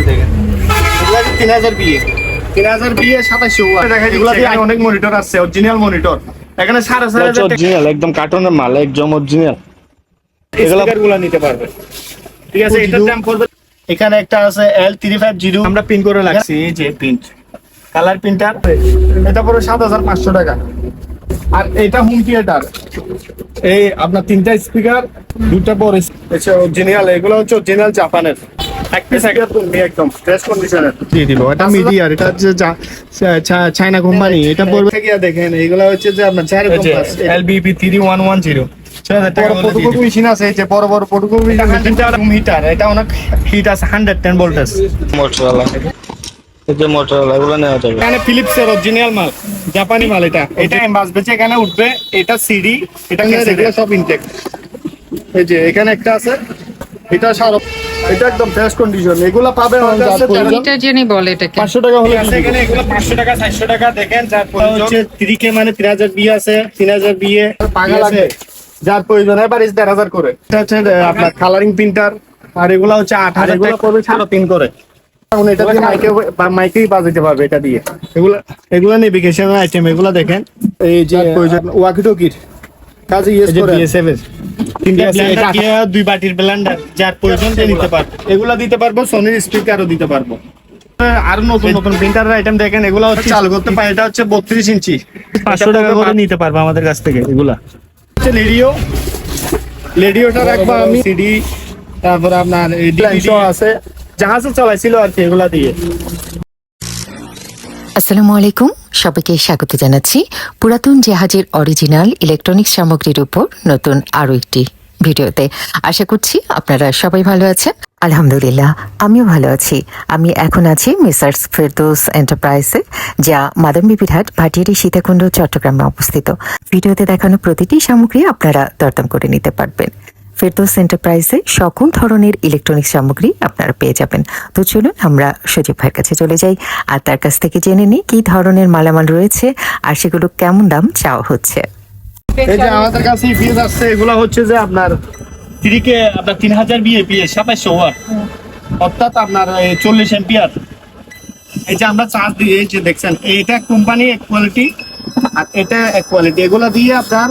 আছে দেখেন। এগুলা তিন হাজার বিয়ে তিন হাজার বিয়ে সাতাশশো দেখা এগুলা দিয়ে অনেক মনিটর আছে অরিজিনাল মনিটর এখানে সাড়ে চার অরিজিনাল একদম কার্টুনের মাল একদম অরিজিনাল এগুলা- নিতে পারবে। ঠিক আছে এটার দাম পড়বে এখানে একটা আছে এল থ্রি ফাইভ জিরো আমরা পিন করে রাখছি যে প্রিন্ট কালার প্রিন্টার এটা পড়বে সাত হাজার পাঁচশো টাকা। আর এটা হোম থিয়েটার এই আপনার তিনটা স্পিকার দুটা বড় আচ্ছা অরিজিনাল এগুলো হচ্ছে অরিজিনাল জাপানের একদম ফ্রেশ কন্ডিশনের দিয়ে দিব এটা মিডিয়ার এটা হচ্ছে যা- চা- চা- চায়না কোম্পানি এটা পড়বে গিয়া দেখেন এগুলো হচ্ছে যে আপনার চার compass LBP three one one zero photocopy machine আছে বড় বড় ফটোকপি মেশিনটা এটা অনেক হান্ড্রেড টেন ভোল্টেজ মোটরওয়ালা এই যে মোটরওয়ালা এগুলো নেওয়া যাবে। এখানে অরিজিনাল মাল জাপানি মাল এটা। এটা বাস বেচে এখানে উঠবে এটা সিডি এটা সব ইনটেক এই যে এখানে একটা আছে এটা সার এটা একদম ফ্রেশ কন্ডিশন এগুলো পাবে এটা জেনে বলে এটাকে। পাঁচশো টাকা হলে আছে এখানে এগুলো পাঁচশো টাকা চারশো টাকা দেখেন যার হচ্ছে থ্রি কে মানে তিন হাজার বিয়ে আছে তিন হাজার বিয়ে আছে। যার প্রয়োজন হয় বাড়ি দেড় হাজার করে। এটা হচ্ছে আপনার কালারিং প্রিন্টার আর এগুলো হচ্ছে আট হাজার টাকা। পড়বে সাড়ে তিন করে। এখন এটা দিয়ে মাইকে মাইকেই বাজাতে পারবে এটা দিয়ে। এগুলো এগুলো নেভিগেশন আইটেম এগুলা দেখেন। এই যে প্রয়োজন। ওয়াকি টকির কাজে করে বিএসএফ এর। তিনটা ব্লেন্ডার দিয়ে দুই বাটির ব্লেন্ডার যার প্রয়োজন নিতে পারবে। এগুলো দিতে পারব সোনির স্পিকারও দিতে পারব। আরও নতুন নতুন প্রিন্টারের আইটেম দেখেন এগুলো হচ্ছে চালু করতে পারে এটা হচ্ছে বত্রিশ ইঞ্চি। পাঁচশো টাকা করে নিতে পারবে আমাদের কাছ থেকে এগুলা। হচ্ছে রেডিও রেডিওটা রাখব আমি। সিডি তারপর আপনার ডিভিডি আছে। জাহাজে চলাইছিল আর কি এগুলা দিয়ে। আসসালামু আলাইকুম। সবাইকে স্বাগত জানাচ্ছি পুরাতন জাহাজের অরিজিনাল ইলেকট্রনিক্স সামগ্রীর উপর নতুন আরও একটি ভিডিওতে। আশা করছি আপনারা সবাই ভালো আছেন। আলহামদুলিল্লাহ, আমিও ভালো আছি। আমি এখন আছি মিসার্স ফেরদৌস এন্টারপ্রাইজে, যা মাদাম বিবিরহাট ভাটিয়ারি, সীতাকুণ্ড, চট্টগ্রামে অবস্থিত। ভিডিওতে দেখানো প্রতিটি সামগ্রী আপনারা দরদাম করে নিতে পারবেন। ফেরদৌস এন্টারপ্রাইজে সকল ধরনের ইলেকট্রনিক্স সামগ্রী আপনারা পেয়ে যাবেন। তো চলুন আমরা সজীব ভাইয়ের কাছে চলে যাই আর তার কাছ থেকে জেনে নিই কি ধরনের মালামাল রয়েছে আর সেগুলো কেমন দাম চাওয়া হচ্ছে। এই যে আমাদের কাছে ফিজ আসছে, এগুলো হচ্ছে যে আপনার থ্রিকে আপনার তিন হাজার বিয়ে বিয়ে সাতাশশো ওয়াট অর্থাৎ আপনার চল্লিশ এম্পিয়ার এই যে আমরা চার্জ এই যে দেখছেন, এইটা কোম্পানি এক কোয়ালিটি আর এটা এক কোয়ালিটি এগুলো দিয়ে আপনার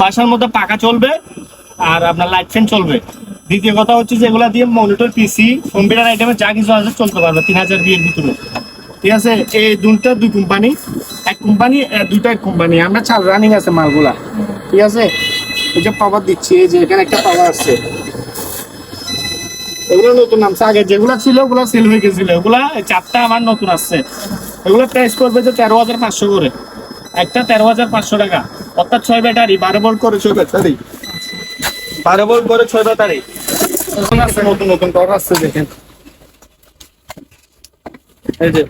বাসার মধ্যে পাকা চলবে। আর আপনার লাইট ফ্যান চলবে। দ্বিতীয় কথা হচ্ছে যে এগুলা দিয়ে মনিটর পিসি কম্পিউটার আইটেমে যা কিছু আছে চলতে পারবে, তিন হাজার বিয়ের ভিতরে। ঠিক আছে? এই দুটা দুই কোম্পানি এক কোম্পানি দুইটা এক কোম্পানি আমরা চাল রানিং আছে মালগুলা। ঠিক আছে? এই যে পাওয়ার দিচ্ছি, এই যে এখানে একটা পাওয়ার আসছে। এগুলো নতুন নামছে। আগে যেগুলা ছিল, ওগুলা সেল হয়ে গেছিল। এগুলা চারটা আমার নতুন আসছে। এগুলো প্রাইস করবে যে তেরো হাজার পাঁচশো করে। একটা তেরো হাজার পাঁচশো টাকা। অর্থাৎ ছয় ব্যাটারি বারো ভোল্ট করে ছয় ব্যাটারি বারো ভোল্ট করে ছয় ব্যাটারি নতুন নতুন নতুন টক আসছে দেখেন। এই যে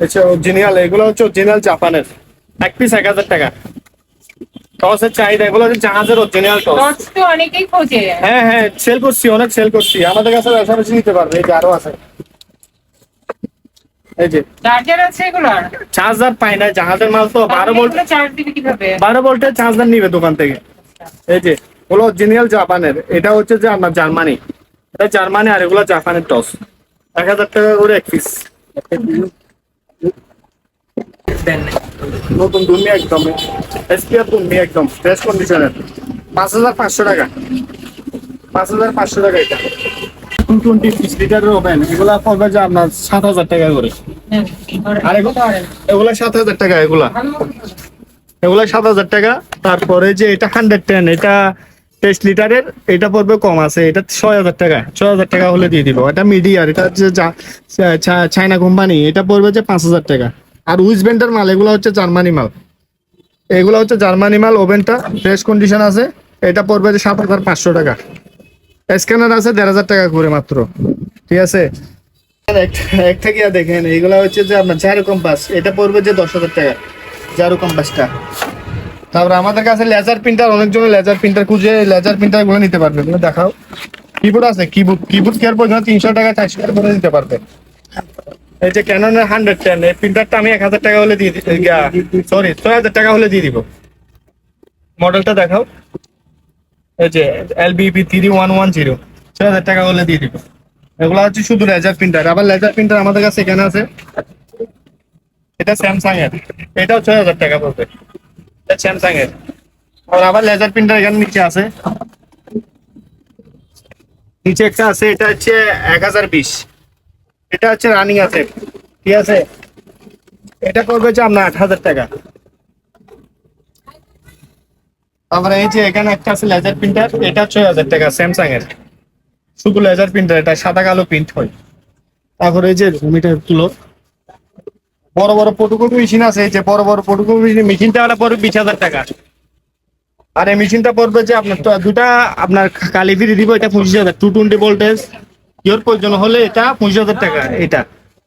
আচ্ছা অরিজিনাল এগুলো হচ্ছে অরিজিনাল জাপানের। এক পিস এক হাজার টাকা। টসের চাহিদা এগুলো হচ্ছে জাহাজের অরিজিনাল টস। তো অনেকেই খোঁজে। হ্যাঁ হ্যাঁ সেল করছি অনেক সেল করছি। আমাদের কাছে ব্যবসা নিতে পারবে এই যে আরও আছে। এই যে চার্জার আছে এগুলোর চার্জার পাই না জাহাজের মাল তো বারো ভোল্ট চার্জ দিবে কীভাবে? বারো ভোল্টের চার্জার নিবে দোকান থেকে। এই যে হলো অরিজিনাল জাপানের, এটা হচ্ছে যে আপনার জার্মানি। এটা জার্মানি আর এগুলো জাপানের টস এক হাজার টাকা করে এক পিস নতুন দুর্মি একদম। এসপিআর একদম। ফ্রেশ কন্ডিশনের পাঁচ হাজার পাঁচশো টাকা। পাঁচ হাজার পাঁচশো টাকা এটা। টোয়েন্টি ওভেন এগুলা যে আপনার সাত হাজার টাকা করে। আর এগুলা সাত হাজার টাকা, এগুলা। এগুলা সাত হাজার টাকা। তারপরে যে এটা হান্ড্রেড টেন এটা তেইশ লিটারের, এটা পড়বে কম আছে, এটা ছয় হাজার টাকা, ছয় হাজার টাকা হলে দিয়ে দিব। এটা মিডিয়ার, এটা হচ্ছে চায়না কোম্পানি, এটা পড়বে যে পাঁচ হাজার টাকা। আর উইজবেন্ডের মাল, এগুলো হচ্ছে জার্মানি মাল। এগুলো হচ্ছে জার্মানি মাল, ওভেনটা, ফ্রেশ কন্ডিশন আছে, এটা পড়বে যে সাত হাজার পাঁচশো টাকা। স্ক্যানার আছে দেড় হাজার টাকা করে মাত্র, ঠিক আছে? এক- একটা গিয়া দেখেন, এগুলা হচ্ছে যে আপনার জারো কম্পাস, এটা পড়বে যে দশ হাজার টাকা, জারো কম্পাসটা। তারপরে আমাদের কাছে লেজার প্রিন্টার অনেকজনের লেজার প্রিন্টার খুঁজে লেজার প্রিন্টারগুলো নিতে পারবে। এগুলো দেখাও। কিবোর্ড আছে কিবোর্ড কিবোর্ড কেয়ার পর্যন্ত তিনশো টাকা চারশো টাকা করে দিতে পারবে। এই যে ক্যাননের হান্ড্রেড টেন এই প্রিন্টারটা আমি এক হাজার টাকা হলে দিয়ে সরি ছয় হাজার টাকা হলে দিয়ে দিব। মডেলটা দেখাও। এই যে L BP three one one zero ছয় হাজার টাকা হলে দিয়ে দিব। এগুলো হচ্ছে শুধু লেজার প্রিন্টার আবার লেজার প্রিন্টার আমাদের কাছে এখানে আছে। এটা স্যামসাং এর। এটাও ছয় হাজার টাকা পড়বে। স্যামসাং এর আর আবার লেজার প্রিন্টার এখানে নিচে আছে। নিচে একটা আছে, এটা হচ্ছে এক হাজার বিশ। এটা হচ্ছে রানিং আছে। ঠিক আছে? এটা করবে হচ্ছে আপনার আট হাজার টাকা। তারপরে এই যে এখানে একটা আছে লেজার প্রিন্টার এটা ছয় হাজার টাকা স্যামসাং এর শুধু লেজার প্রিন্টার এটা সাদা কালো প্রিন্ট হয়। তারপরে এই যে মিটার তুলো বড় বড় ফটোকপি মেশিন আছে যে বড় বড় ফটোকপি মেশিন মেশিনটা হলে পড়বে বিশ হাজার টাকা। আর এই মেশিনটা পড়বে যে আপনার দুটা আপনার কালি ফিরে দিব এটা পঁচিশ হাজার। টু টোয়েন্টি ভোল্টেজ ইয়োর প্রয়োজন হলে এটা পঁচিশ হাজার টাকা এটা।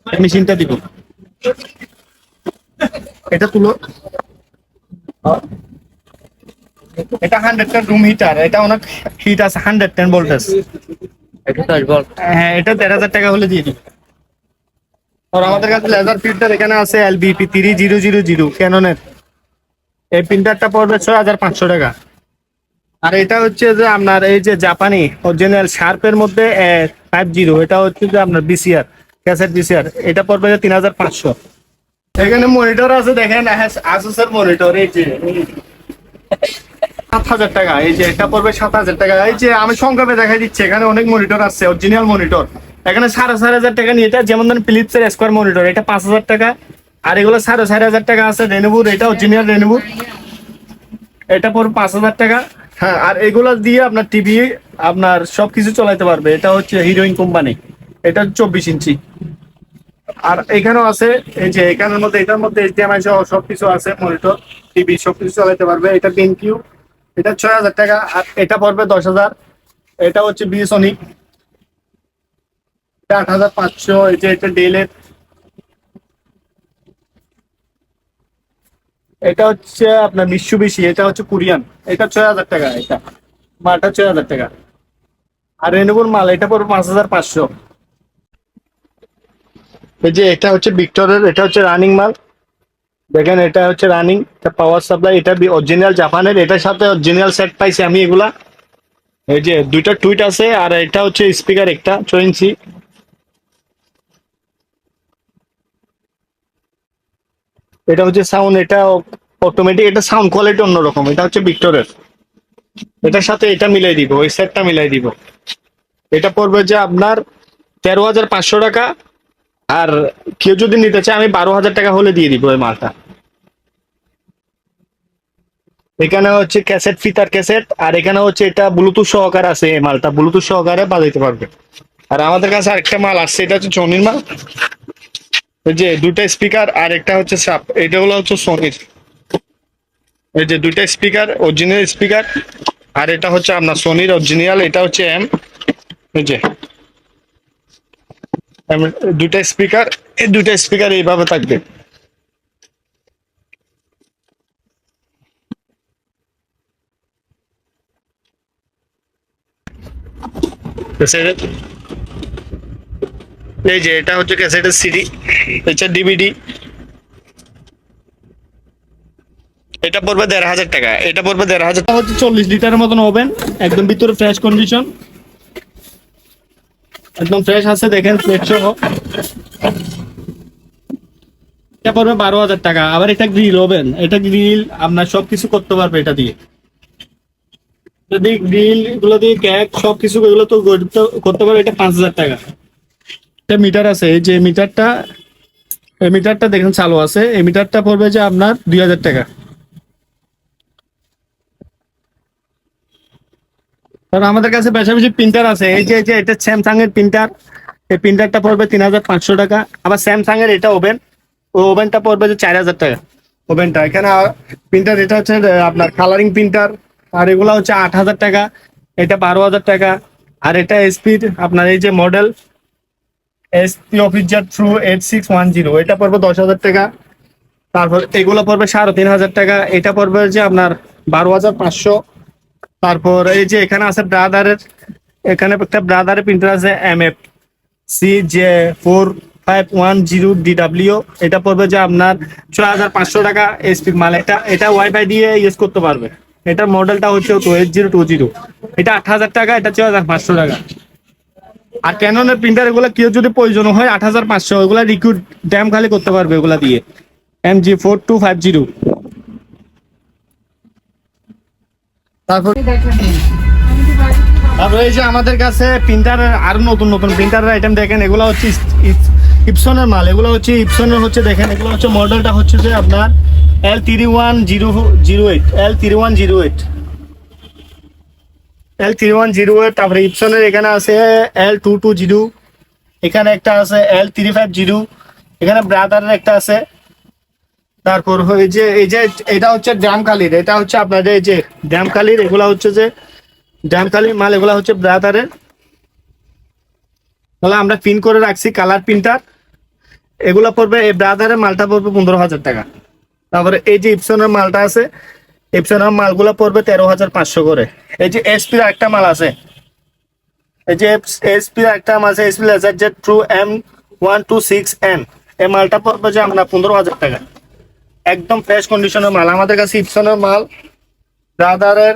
মেশিনটা দিব। এটা তুলো। এটা হান্ড্রেড টেন রুম হিটার এটা অনেক হিট আছে হান্ড্রেড টেন ভোল্টেজ হ্যাঁ এটা দেড় হাজার টাকা হলে দিয়ে দিবে। আর আমাদের কাছে লেজার প্রিন্টার এখানে আছে LBP three zero zero zero ক্যাননের এই প্রিন্টারটা পড়বে ছয় হাজার পাঁচশো টাকা। আর এটা হচ্ছে যে আপনার এই যে জাপানি অরিজিনাল শার্পের মধ্যে ফাইভ জিরো এটা হচ্ছে যে আপনার বিসিআর ক্যাসেট বিসিআর এটা পড়বে যে তিন হাজার পাঁচশো। এখানে মনিটর আছে, দেখেন আসুসের মনিটর এই যে সাত হাজার টাকা, এই যে, এটা পড়বে সাত হাজার টাকা। এই যে, আমি সংক্ষেপে দেখা দিচ্ছি, এখানে অনেক মনিটর আছে অরিজিনাল মনিটর এখানে সাড়ে চার হাজার টাকা নিয়ে এটা যেমন ধরেন ফিলিপসের স্কোয়ার মনিটর এটা পাঁচ হাজার টাকা। আর এগুলো সাড়ে চার হাজার টাকা আছে রেনুবুর এটা অরিজিনাল রেনুবুর এটা পড়বে পাঁচ হাজার টাকা। হ্যাঁ আর এগুলো দিয়ে আপনার টিভি আপনার সবকিছু চালাতে পারবে। এটা হচ্ছে হিরোইন কোম্পানি এটা চব্বিশ ইঞ্চি। আর এখানেও আছে, এই যে এখানের মধ্যে, এটার মধ্যে এইচডিএমআই সহ সবকিছু আছে মনিটর টিভি সবকিছু চালাতে পারবে। এটা কিউ এটা ছয় হাজার টাকা, আর এটা পড়বে দশ হাজার। এটা হচ্ছে বিএসনিক আট হাজার পাঁচশো যে এটা ডেলের। এটা হচ্ছে আপনার মিশুবিশি এটা হচ্ছে কোরিয়ান। এটা ছয় হাজার টাকা, এটা। মালটা ছয় হাজার টাকা। আর রেনুবুর মাল, এটা পড়বে পাঁচ হাজার পাঁচশো। এই যে এটা হচ্ছে ভিক্টরের, এটা হচ্ছে রানিং মাল। দেখেন, এটা হচ্ছে রানিং, এটা পাওয়ার সাপ্লাই, এটা অরিজিনাল জাপানের, এটার সাথে অরিজিনাল সেট পাইছি আমি এগুলা। এই যে দুইটা টুইট আছে, আর এটা হচ্ছে স্পিকার একটা, ছয় ইঞ্চি। এটা হচ্ছে সাউন্ড এটা অটোমেটিক এটা সাউন্ড কোয়ালিটি অন্যরকম, এটা হচ্ছে ভিক্টরের। এটার সাথে এটা মিলাই দিব ওই সেটটা মিলাই দিব। এটা পড়বে যে আপনার তেরো হাজার পাঁচশো টাকা, আর কেউ যদি নিতে চায়, আমি বারো হাজার টাকা হলে দিয়ে দিব ওই মালটা। এখানে হচ্ছে ক্যাসেট ফিতার ক্যাসেট আর এখানে হচ্ছে এটা ব্লুটুথ সহকারে আছে এই মালটা ব্লুটুথ সহকারে বাজাইতে পারবে। আর আমাদের কাছে আরেকটা মাল আসছে, এটা হচ্ছে চনির মাল। এই যে দুটা স্পিকার আর একটা হচ্ছে সাপ, এটা হলো হচ্ছে সোনির এই যে দুটা স্পিকার অরিজিনাল স্পিকার আর এটা হচ্ছে আপনার সোনির অরিজিনাল এটা হচ্ছে এম এই যে। দুটা স্পিকার এই দুটা স্পিকার এইভাবে থাকবে। ক্যাসেটের এই যে, এটা হচ্ছে ক্যাসেটের সিডি এটা ডিভিডি এটা পড়বে দেড় হাজার টাকা, এটা পড়বে দেড় হাজার টাকা হচ্ছে চল্লিশ লিটারের মতন ওভেন, একদম ভিতরে ফ্রেশ কন্ডিশন একদম ফ্রেশ আছে, দেখেন প্লেট সহ। এটা পড়বে বারো হাজার টাকা। আবার এটা গ্রিল ওভেন এটা গ্রিল আপনার সবকিছু করতে পারবে এটা দিয়ে। যদি গ্রিল এগুলো দিয়ে কেক সবকিছু এগুলো তো করতে পারবে, এটা পাঁচ হাজার টাকা। একটা মিটার আছে, এই যে মিটারটা, এই মিটারটা দেখেন চালু আছে, এই মিটারটা পড়বে যে আপনার দুই হাজার টাকা। কারণ আমাদের কাছে পাশাপাশি প্রিন্টার আছে, এই যে যে, এটা স্যামসাং এর প্রিন্টার, এই প্রিন্টারটা পড়বে তিন হাজার পাঁচশো টাকা, আবার স্যামসাং এর এটা ওভেন, ওই ওভেনটা পড়বে যে চার হাজার টাকা। ওভেনটা, এখানে প্রিন্টার, এটা হচ্ছে আপনার কালারিং প্রিন্টার আর এগুলা হচ্ছে আট হাজার টাকা, এটা বারো হাজার টাকা, আর এটা স্পিড আপনার এই যে model HP officejet pro eight six one zero এটা পড়বে দশ হাজার টাকা। তারপর এগুলো পড়বে সাড়ে তিন হাজার টাকা। এটা পড়বে যে আপনার বারো হাজার পাঁচশো। তারপর এই যে এখানে আছে ব্রাদারের, এখানে একটা ব্রাদারের প্রিন্টার আছে M F C J four five one zero DW এটা পড়বে যে আপনার ছয় হাজার পাঁচশো টাকা এসপি মাল। এটা এটা ওয়াইফাই দিয়ে ইউজ করতে পারবে। এটার মডেলটা হচ্ছে two eight zero two zero এটা আট হাজার টাকা, এটা ছয় হাজার পাঁচশো টাকা। আর ক্যাননের প্রিন্টার এগুলো কেউ যদি প্রয়োজন হয় আট হাজার পাঁচশো ওগুলা রিকুইড ড্যাম খালি করতে পারবে ওগুলা দিয়ে। M G four two five zero তারপর তারপরে এই যে আমাদের কাছে প্রিন্টারের আরও নতুন নতুন প্রিন্টারের আইটেম দেখেন এগুলো হচ্ছে ইপসনের মাল এগুলো হচ্ছে ইপসনের হচ্ছে দেখেন এগুলো হচ্ছে মডেলটা হচ্ছে যে আপনার L three one zero zero eight L three one zero eight L three one zero তারপরে ইপসনের এখানে আছে এল টু টু জিরো এখানে একটা আছে এল থ্রি ফাইভ জিরো এখানে ব্রাদারের একটা আছে। তারপর এই যে এই যে, এটা হচ্ছে ড্যাম কালির এটা হচ্ছে আপনাদের এই যে ড্যাম কালির এগুলা হচ্ছে যে ড্যাম কালির মাল, এগুলা হচ্ছে ব্রাদারের তাহলে আমরা পিন করে রাখছি কালার প্রিন্টার এগুলা পড়বে, এই ব্রাদারের মালটা পড়বে পনেরো হাজার টাকা। তারপরে এই যে ইপসনের মালটা আছে ইপসনের মালগুলা পড়বে তেরো হাজার পাঁচশো করে এই যে এসপির একটা মাল আছে। এই যে এসপির একটা মাল আছে HP laser jet pro M one two six N এই মালটা পড়বে যে আমরা পনেরো হাজার টাকা। একদম ফ্রেশ কন্ডিশনের মাল। আমাদের কাছে ইপসনের মাল ব্রাদারের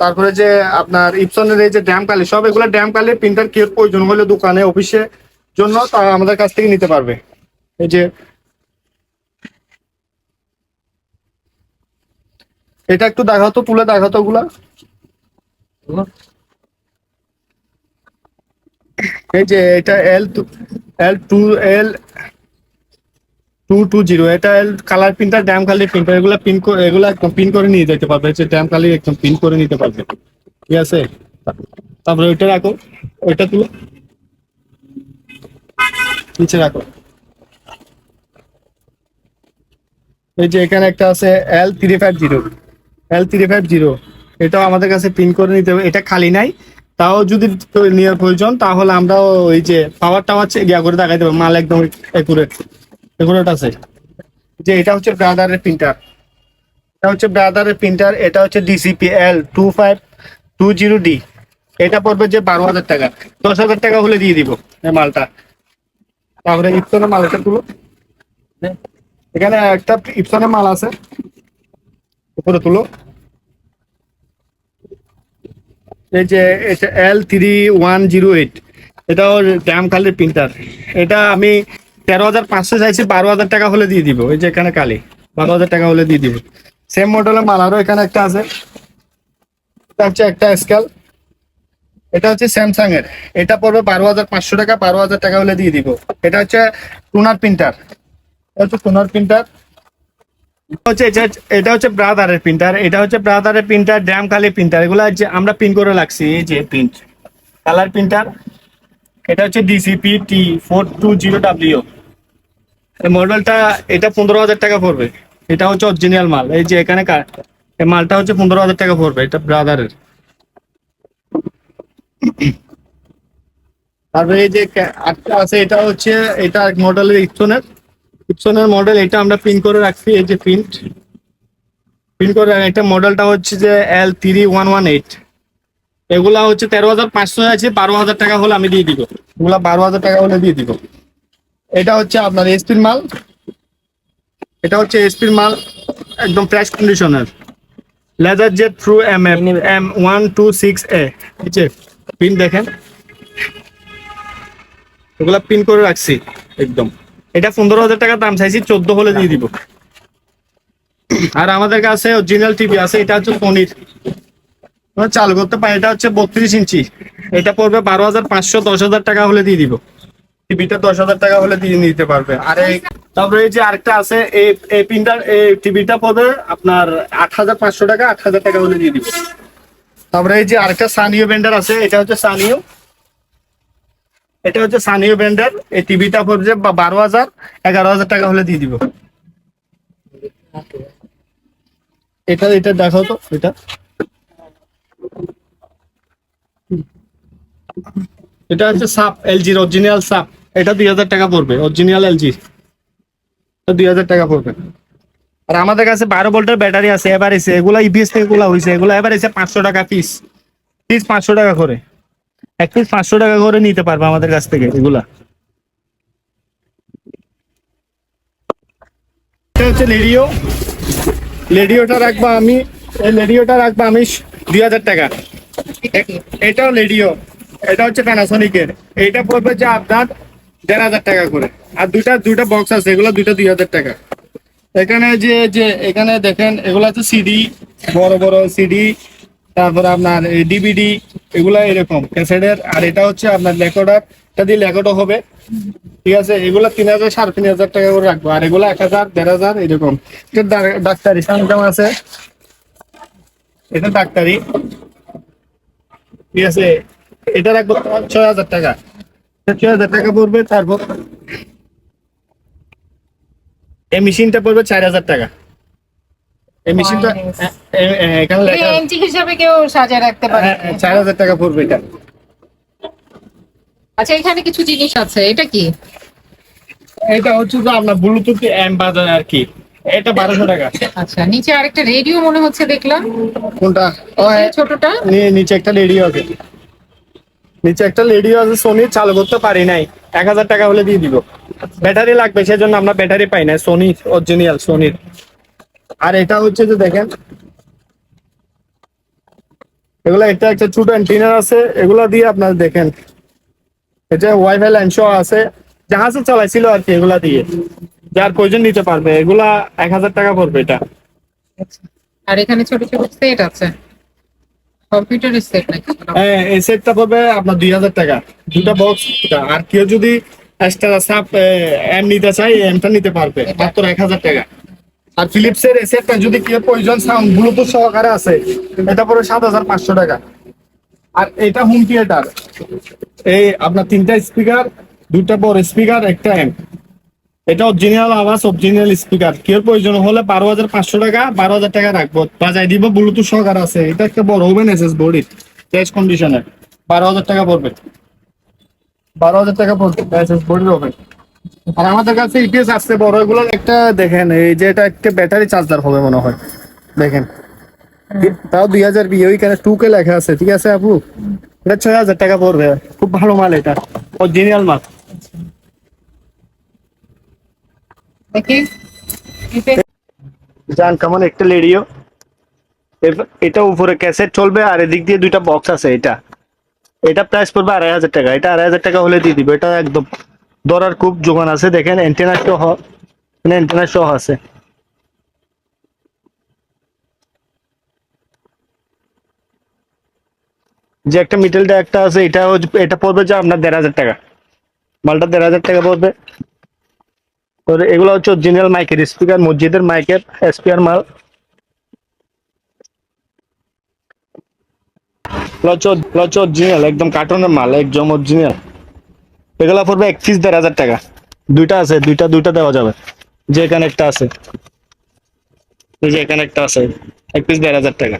তারপরে যে আপনার ইপসনের এই যে ড্যাম কালি, সব এগুলো ড্যাম কালি প্রিন্টার কি প্রয়োজন হলে দোকানে অফিসে জন্য আমাদের কাছ থেকে নিতে পারবে। এই যে এটা একটু দেখাতো, তুলে দেখাতো ওগুলা। এই যে এটা L L two L two two zero এটা এল কালার প্রিন্টার ড্যাম কালির প্রিন্টার এগুলো পিন করে, এগুলো একদম পিন করে নিয়ে যেতে পারবে, যে ড্যাম খালি একদম পিন করে নিতে পারবে। ঠিক আছে? তারপরে ওইটা রাখো, ওইটা তুলো। নিচে রাখো। এই যে এখানে একটা আছে L three five zero L three five zero এটাও আমাদের কাছে পিন করে নিতে হবে। এটা খালি নাই। তাও যদি নেওয়ার প্রয়োজন তাহলে আমরা ওই যে পাওয়ার টাওয়ার ইয়া করে দেখাই দেবো মাল একদম একুরেট একুরেট আছে। যে এটা হচ্ছে ব্রাদারের প্রিন্টার এটা হচ্ছে ব্রাদারের প্রিন্টার এটা হচ্ছে DCP L two five two zero D এটা পড়বে যে বারো হাজার টাকা। দশ হাজার টাকা হলে দিয়ে দিব এই মালটা। তারপরে ইপসনের মালটা তুলো। এখানে একটা ইপসনের মাল আছে। উপরে তুলো। এই যে, এটা L three one zero eight এটাও ড্যাম কালির প্রিন্টার এটা আমি তেরো হাজার পাঁচশো চাইছি, বারো হাজার টাকা হলে দিয়ে দিব। এই যে এখানে কালি, বারো হাজার টাকা হলে দিয়ে দিব। সেম মডেলের মাল আরও এখানে একটা আছে। এটা হচ্ছে একটা স্কেল এটা হচ্ছে স্যামসাং এর। এটা পড়বে বারো হাজার পাঁচশো টাকা, বারো হাজার টাকা হলে দিয়ে দিব। এটা হচ্ছে টুনার প্রিন্টার এটা হচ্ছে টুনার প্রিন্টার এটা- হচ্ছে ব্রাদারের প্রিন্টার এটা হচ্ছে ব্রাদারের প্রিন্টার ড্যাম কালি প্রিন্টার এগুলো যে আমরা প্রিন্ট করে রাখছি, এই যে প্রিন্ট কালার প্রিন্টার এটা হচ্ছে DCP T four two zero W মডেলটা এটা পনেরো হাজার টাকা পড়বে, এটা হচ্ছে অরিজিনাল মাল, এই যে এখানে মালটা হচ্ছে পনেরো হাজার টাকা পড়বে, এটা ব্রাদারের তারপরে এই যে আরেকটা আছে, এটা হচ্ছে, এটা মডেলের ইপসনের ইপসনের মডেল এটা আমরা প্রিন্ট করে রাখছি এই যে প্রিন্ট প্রিন্ট করে রাখা- এটা মডেলটা হচ্ছে যে L three one one eight এগুলা হচ্ছে তেরো হাজার পাঁচশো আছে বারো হাজার টাকা হলে আমি দিয়ে দিব। এগুলা বারো হাজার টাকা হলে দিয়ে দিব। এটা হচ্ছে আপনার এসপির মাল। এটা হচ্ছে এসপির মাল একদম ফ্রেশ কন্ডিশনের laser jet pro M M M one two six A নিচে পিন দেখেন। এগুলা পিন করে রাখছি একদম। এটা পনেরো হাজার টাকা দাম চাইছি, চোদ্দ হলে দিয়ে দিব। আর আমাদের কাছে অরিজিনাল টিভি আছে, এটা হচ্ছে পনির চালু করতে পারি, এটা হচ্ছে বত্রিশ ইঞ্চি। এটা পড়বে বারো হাজার পাঁচশো, দশ হাজার টাকা হলে দিয়ে দিব। টিভিটা দশ হাজার টাকা হলে দিয়ে নিতে পারবে। আর এই তারপরে এই যে আরেকটা আছে, এই এই প্রিন্টার এই টিভিটা পড়বে আপনার আট হাজার পাঁচশো টাকা, আট হাজার টাকা হলে দিয়ে দিব। তারপরে এই যে আরেকটা সানিও ব্যান্ডার আছে, এটা হচ্ছে সানিও এটা হচ্ছে সানিও ব্যান্ডার এই টিভিটা পড়বে বা- বারো হাজার, এগারো হাজার টাকা হলে দিয়ে দিব। এটা এটা দেখাও তো, এটা। এটা হচ্ছে সাপ এলজির অরিজিনাল সাপ এটা দুই হাজার টাকা পড়বে অরিজিনাল এলজি দুই হাজার টাকা পড়বে। আর আমাদের কাছে বারো ভোল্টের ব্যাটারি আছে এবার এসে এগুলা ইপিএস থেকে এগুলা হয়েছে এগুলা এবার এসে পাঁচশো টাকা পিস পিস পাঁচশো টাকা করে। এক পিস পাঁচশো টাকা করে নিতে পারবে আমাদের কাছ থেকে এগুলা। এটা হচ্ছে রেডিও রেডিওটা রাখব আমি, এই রেডিওটা রাখব আমি দুই হাজার টাকা। এটাও রেডিও এটা হচ্ছে প্যানাসনিকের এইটা পড়বে যে আপনার দেড় হাজার টাকা করে। আর দুইটা দুইটা বক্স আছে, এগুলো দুইটা দুই হাজার টাকা। এখানে যে যে, এখানে দেখেন, এগুলো হচ্ছে সিডি বড় বড় সিডি তারপরে আপনার ডিভিডি এগুলা এরকম। ক্যাসেটের, আর এটা হচ্ছে আপনার লেকোডার এটা দিয়ে লেকোডও হবে। ঠিক আছে? এগুলা তিন হাজার সাড়ে তিন হাজার টাকা করে রাখব। আর এগুলো এক হাজার, দেড় হাজার এরকম। ডাক্তারি সরঞ্জাম আছে। এটা ডাক্তারি। ঠিক আছে? এটা রাখব ছয় হাজার টাকা। ছয় হাজার টাকা পড়বে, তারপর এই মেশিনটা পড়বে চার হাজার টাকা। এই মেশিনটা এখানে লেখা হিসাবে কেউ সাজিয়ে রাখতে পারে। হ্যাঁ, চার হাজার টাকা পড়বে এটা। আচ্ছা এখানে কিছু জিনিস আছে এটা কি? এটা হচ্ছে যে আপনার ব্লুটুথ এম বাজার আর কি। এটা টাকা। আচ্ছা নিচে আরেকটা রেডিও মনে হচ্ছে দেখলাম। কোনটা? ও হ্যাঁ, ছোটটা। নিচে একটা রেডিও আছে। নিচে একটা রেডিও আছে সোনি চালু করতে পারি নাই। এক হাজার টাকা হলে দিয়ে দিব। ব্যাটারি লাগবে সেজন্য আমরা ব্যাটারি পাই না সোনি অরিজিনাল সোনির আর এটা হচ্ছে যে দেখেন এগুলা এটা একটা ছোট অ্যান্টিনার আছে এগুলা দিয়ে আপনার দেখেন এটা ওয়াইফাই লাইন সহ আছে জাহাজে চালাইছিল আর কি এগুলা দিয়ে যার প্রয়োজন নিতে পারবে এগুলা এক হাজার টাকা পড়বে এটা। আর এখানে ছোট ছোট সেট আছে কম্পিউটারের সেট নাকি? হ্যাঁ এই সেটটা পড়বে আপনার দুই হাজার টাকা দুটা বক্স আর কেউ যদি এক্সট্রা সাপ এম নিতে চাই এমটা নিতে পারবে মাত্র এক হাজার টাকা। আর ফিলিপসের এই সেটটা যদি কেউ প্রয়োজন সাউন্ড ব্লুটুথ সহকারে আছে, এটা পড়বে সাত হাজার পাঁচশো টাকা। আর এটা হোম থিয়েটার এই আপনার তিনটা স্পিকার দুটা বড় স্পিকার একটা এম এটা অরিজিনাল আওয়াজ অরিজিনাল স্পিকার কেউ প্রয়োজন হলে বারো হাজার পাঁচশো টাকা, বারো হাজার টাকা রাখব। বাজাই দিব ব্লুটুথ সহকার আছে। এটা একটা বড় ওভেন এসএস বডি টেস্ট কন্ডিশনের বারো হাজার টাকা পড়বে। বারো হাজার টাকা পড়বে এসএস বডির ওভেন আর আমাদের কাছে ইপিএস আসছে বড় এগুলো একটা দেখেন এই যে এটা একটা ব্যাটারি চার্জার হবে মনে হয়। দেখেন। তাও দুই হাজার বি ওইখানে টু কে লেখা আছে ঠিক আছে আপু? এটা ছয় হাজার টাকা পড়বে খুব ভালো মাল এটা অরিজিনাল মাল। জান কেমন একটা রেডিও। এটা উপরে ক্যাসেট চলবে আর এদিক দিয়ে দুইটা বক্স আছে এটা। এটা প্রাইস পড়বে আড়াই হাজার টাকা এটা আড়াই হাজার টাকা হলে দিয়ে দিব এটা একদম। ধরার খুব যোগান আছে। দেখেন অ্যান্টেনা সহ অ্যান্টেনা সহ আছে। যে একটা মিডলটা একটা আছে, এটা এটা পড়বে যে আপনার দেড় হাজার টাকা। মালটা দেড় হাজার টাকা পড়বে। এগুলো হচ্ছে অরিজিনাল মাইকের স্পিকার মসজিদের মাইকের এসপিআর মাল। লচ অরিজিনাল একদম কার্টুনের মাল, একদম অরিজিনাল এগুলো পড়বে এক পিস দেড় হাজার টাকা। দুইটা আছে, দুইটা দুইটা দেওয়া যাবে। যে এখানে একটা আছে। এই যে এখানে একটা আছে, এক পিস দেড় হাজার টাকা।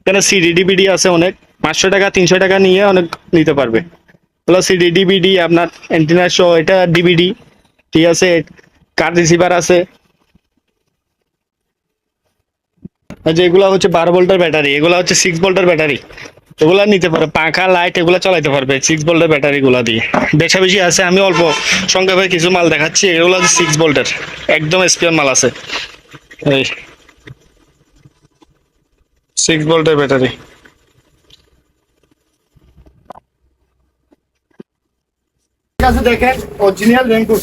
এখানে সিডি ডিভিডি আছে অনেক। পাঁচশো টাকা, তিনশো টাকা নিয়ে অনেক নিতে পারবে। এগুলো সিডি ডিভিডি আপনার অ্যান্টিনা শো এটা ডিবিডি ঠিক আছে কার রিসিভার আছে। যেগুলো হচ্ছে বারো ভোল্টের ব্যাটারি, এগুলো হচ্ছে সিক্স ভোল্টের ব্যাটারি। এগুলা নিতে পারে, পাখা লাইট এগুলা চালাতে পারবে সিক্স ভোল্টের ব্যাটারি গুলা দিয়ে। বেশা বেশি আছে, আমি অল্প সংক্ষেপে কিছু মাল দেখাচ্ছি, এগুলো সিক্স ভোল্টের একদম স্পিয়ার মাল আছে। এই সিক্স ভোল্টের ব্যাটারি দেখেন অরিজিনাল রেনকোট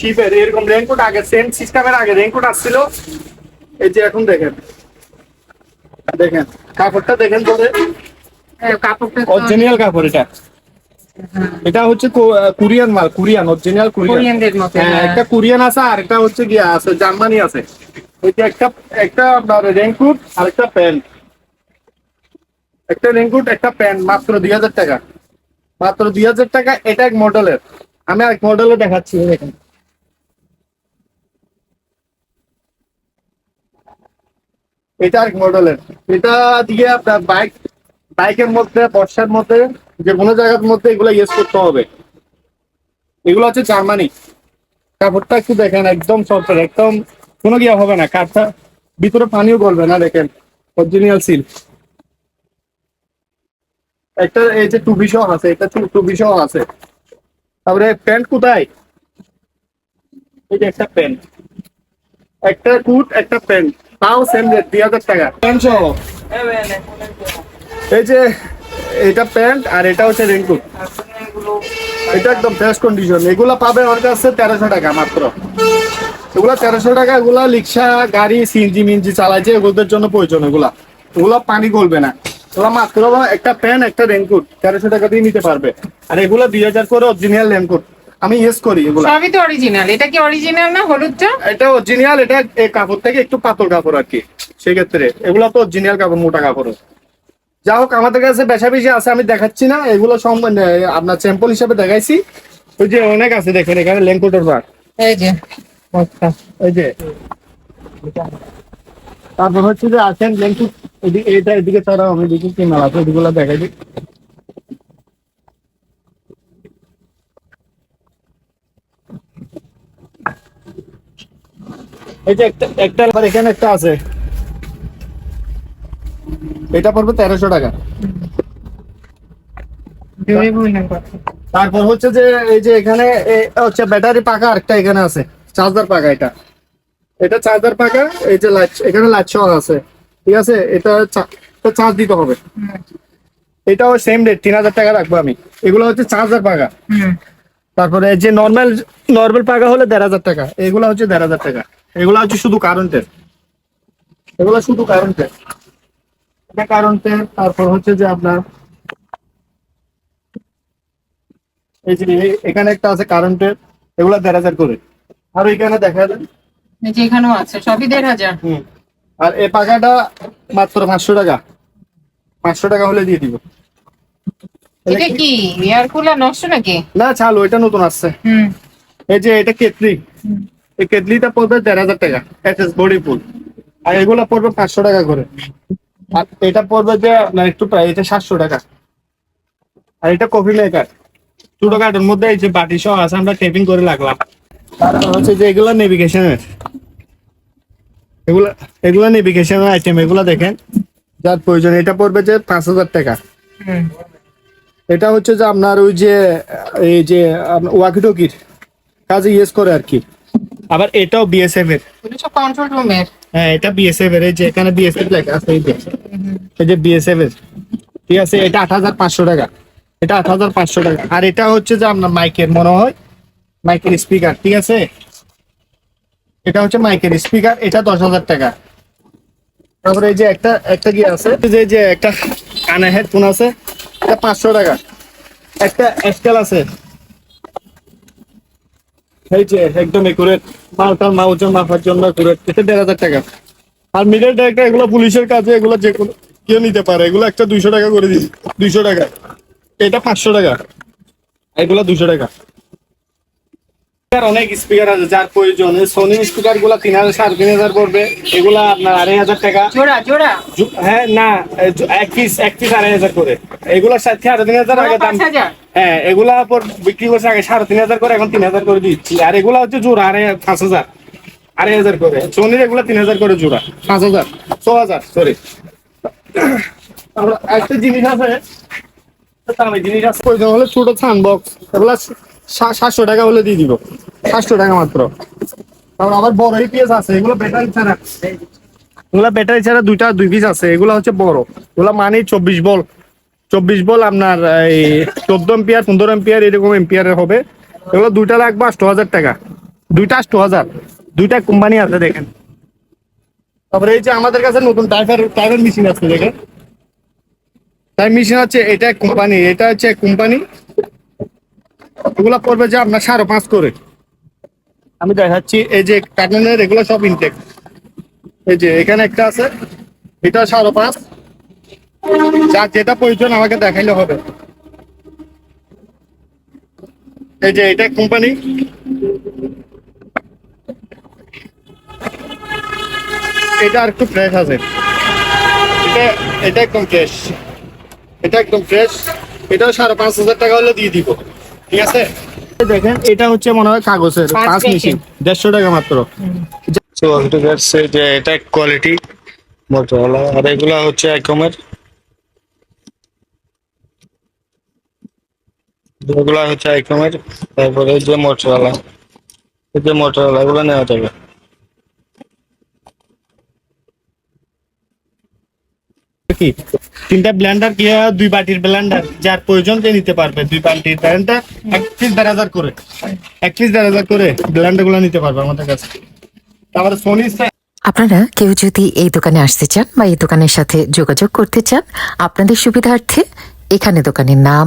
হচ্ছে এরকম রেনকোট আগে সিস্টেমের আগে রেনকোট এই যে এখন দেখেন দেখেন, কাপড়টা দেখেন পরে কাপড়টা অরিজিনাল কাপড় এটা। এটা হচ্ছে কোরিয়ান মাল কোরিয়ান অরিজিনাল কোরিয়ান কোরিয়ানদের মতো। একটা কোরিয়ান আছে আর একটা হচ্ছে গিয়া আছে জার্মানি আছে। এটা একটা একটা আপনার রেনকোট আর একটা প্যান্ট একটা রেনকোট একটা প্যান্ট মাত্র দুই হাজার টাকা। মাত্র দুই হাজার টাকা এটা এক মডেলের আমি এক মডেলে দেখাচ্ছি এই দেখেন। এটা এক মডেলের এটা দিয়ে আপনার বাইক বাইকের মধ্যে, বর্ষার মধ্যে, যে কোনো জায়গার মধ্যে এগুলো ইউজ করতে হবে। এগুলো হচ্ছে জার্মানি। কাপড়টা একটু দেখেন, একদম সফট একদম কোনো গিয়া হবে না। কাঠটা ভিতরে পানিও গলবে না, দেখেন অরিজিনাল সিল একটা এই যে টুবি সহ আছে, এটা টুবি সহ আছে। তারপরে প্যান্ট কোথায়? এই যে একটা প্যান্ট। একটা কুট একটা প্যান্ট। তাও সেম রেট দুই হাজার টাকা। প্যান্ট সহ। এই যে এটা প্যান্ট আর এটা হচ্ছে রেনকোট এটা একদম ফ্রেশ কন্ডিশন এগুলা পাবে আমার কাছে তেরোশো টাকা মাত্র। এগুলা তেরোশো টাকা এগুলা রিক্সা গাড়ি সিএনজি মিনজি চালাইছে এগুলোদের জন্য প্রয়োজন এগুলা। এগুলা পানি গলবে না। এগুলা মাত্র একটা প্যান্ট একটা রেনকোট তেরোশো টাকা দিয়ে নিতে পারবে। আর এগুলো দুই হাজার করে অরিজিনাল রেনকোট আমি ইউজ করি এগুলা। সবই তো অরিজিনাল এটা কি অরিজিনাল না হলুদটা? এটা অরিজিনাল এটা কাপড় থেকে একটু পাতল কাপড় আর কি। সেক্ষেত্রে এগুলো তো অরিজিনাল কাপড় মোটা কাপড়। যা হোক আমাদের কাছে বেশা বেশি আছে আমি দেখাচ্ছি না। এগুলো আপনার স্যাম্পল হিসাবে দেখাইছি। ওই যে অনেক আছে দেখেন এখানে লেঙ্কুটের বার। এই যে। এই যে। তারপর হচ্ছে যে আছেন লেঙ্কুট এদিকে এটা এদিকে তারা আমি দেখি কি মাল আছে এগুলো দেখাই দিই। এই যে একটা একটা এখানে একটা আছে। এটা পড়বে তেরোশো টাকা। তারপর হচ্ছে যে, এই যে এখানে হচ্ছে ব্যাটারি পাকা আরেকটা এখানে আছে, চার্জার পাকা এটা। এটা চার্জার পাকা এই যে লাইট, এখানে লাইট আছে। ঠিক আছে? এটা চার্জ দিতে হবে। এটাও সেম রেট তিন হাজার টাকা রাখব আমি। এগুলো হচ্ছে চার্জার পাকা। তারপরে যে নর্মাল নর্মাল পাকা হলে দেড় হাজার টাকা। এগুলো হচ্ছে দেড় হাজার টাকা। এগুলো হচ্ছে শুধু কারেন্টের এগুলো শুধু কারেন্টের এটা তারপর হচ্ছে যে আপনার এই যে এখানে একটা আছে কারেন্টের এগুলো দেড় হাজার করে। আর এখানে দেখা যায় যে এখানেও আছে সবই দেড় হাজার। আর এই পাকাটা মাত্র পাঁচশো টাকা। পাঁচশো টাকা হলে দিয়ে দিব। এটা কি এয়ার কুলার নষ্ট নাকি? না চালু এটা নতুন আসছে। হুম। এই যে এটা হুম। এই কেটলিটা পড়বে দেড় হাজার টাকা এসএস বডি ফুল। আর এগুলো পড়বে পাঁচশো টাকা করে। আর এটা পড়বে যে আপনার একটু প্রায় এটা সাতশো টাকা। আর এটা কফি মেকার ছোট কার্টের মধ্যে এই যে বাটি সহ আছে আমরা টেপিং করে লাগলাম তারপর হচ্ছে যে এগুলো নেভিগেশনের এগুলা এগুলো নেভিগেশনের আইটেম এগুলো দেখেন। যার প্রয়োজন এটা পড়বে যে পাঁচ হাজার টাকা। এটা হচ্ছে যে আপনার ওই যে এই যে ওয়াকিটকির কাজে ইউজ করে আর কি। আবার এটাও বিএসএফ এর। কন্ট্রোল রুমের। হ্যাঁ এটা বিএসএফ এর যে এখানে বিএসএফ লেখা আছে, এই এই যে বিএসএফ এর। ঠিক আছে, এটা আট হাজার পাঁচশো টাকা। এটা আট হাজার পাঁচশো টাকা। আর এটা হচ্ছে যে আপনার মাইকের, মনে হয়, মাইকের স্পিকার, ঠিক আছে? এটা হচ্ছে মাইকের স্পিকার, এটা দশ হাজার টাকা। তারপরে এই যে একটা একটা কি আছে? যে যে একটা কানে হেডফোন আছে, এটা পাঁচশো টাকা। একটা স্কেল আছে। এই যে একদম একুরেট মালটার মা ওজন মাফার জন্য একুরেট এটা দেড় হাজার টাকা। আর মিডল ডাইরেক্টর এগুলো পুলিশের কাজে এগুলো যে কোনো কেউ নিতে পারে। এগুলো একটা দুইশো টাকা করে দিই দুইশো টাকা। এটা পাঁচশো টাকা। এগুলো দুশো টাকা। অনেক স্পিকার আছে যার প্রয়োজন। সোনি স্পিকারগুলা তিন হাজার সাড়ে তিন হাজার পড়বে। এগুলা আপনার আড়াই হাজার টাকা। হ্যাঁ না এক পিস এক পিস আড়াই হাজার করে। এগুলোর সাথে সাড়ে তিন হাজার আগে দাম হ্যাঁ এগুলা পর বিক্রি করছে আগে সাড়ে তিন হাজার করে এখন তিন হাজার করে দিচ্ছি। আর এগুলা হচ্ছে জোড়া আড়াই পাঁচ হাজার। আড়াই হাজার করে। সোনির এগুলা তিন হাজার করে জোড়া। পাঁচ হাজার ছ হাজার সরি একটা জিনিস আছে জিনিস আছে। প্রয়োজন হলে ছোট ছান বক্স এগুলা সাতশো টাকা হলে দিয়ে দিব। সাতশো টাকা মাত্র। তারপর আবার বড় পিস আছে, এগুলো ব্যাটারি ছাড়া। এগুলা ব্যাটারি ছাড়া দুইটা দুই পিস আছে, এগুলা হচ্ছে বড়। এগুলা মানে চব্বিশ বল। চব্বিশ বল আপনার এই চোদ্দ এম্পিয়ার পনেরো এম্পিয়ার এরকম এম্পিয়ারের হবে। এগুলো দুইটা লাগবে আষ্ট হাজার টাকা। দুইটা আষ্ট হাজার। দুইটা কোম্পানি আছে, দেখেন। তারপরে এই যে আমাদের কাছে নতুন টাইফার টাইফার মেশিন আছে, দেখেন। টাইম মেশিন হচ্ছে এটা কোম্পানি এটা হচ্ছে কোম্পানি এগুলা পড়বে যে আপনার সাড়ে পাঁচ করে। আমি দেখাচ্ছি, এই যে কার্টনের এগুলো সব ইনটেক এই যে এখানে একটা আছে, এটা সাড়ে পাঁচ। যার যেটা প্রয়োজন আমাকে দেখাইলে হবে। এই যে এটা কোম্পানি এটা আর একটু ফ্রেশ আছে। এটা এটা একদম ফ্রেশ এটা একদম ফ্রেশ এটাও সাড়ে পাঁচ হাজার টাকা হলে দিয়ে দিব। ঠিক আছে? দেখেন এটা হচ্ছে মনে হয় কাগজের পাঁচ মেশিন দেড়শো টাকা মাত্র। এটা যে এটা কোয়ালিটি মোটরওয়ালা আর এগুলা হচ্ছে একমের এগুলা হচ্ছে একমের তারপরে যে মোটরওয়ালা এই যে মোটরওয়ালা এগুলো নেওয়া যাবে। তিনটা ব্লেন্ডার কি হয়, দুই বাটির ব্লেন্ডার যার প্রয়োজন সে নিতে পারবে। দুই বাটির ব্লেন্ডার এক দেড় হাজার করে। এক পিস দেড় হাজার করে ব্লেন্ডারগুলো নিতে পারবে আমাদের কাছে। তারপরে সোনি আপনারা কেউ যদি এই দোকানে আসতে চান বা এই দোকানের সাথে যোগাযোগ করতে চান আপনাদের সুবিধার্থে এখানে দোকানের নাম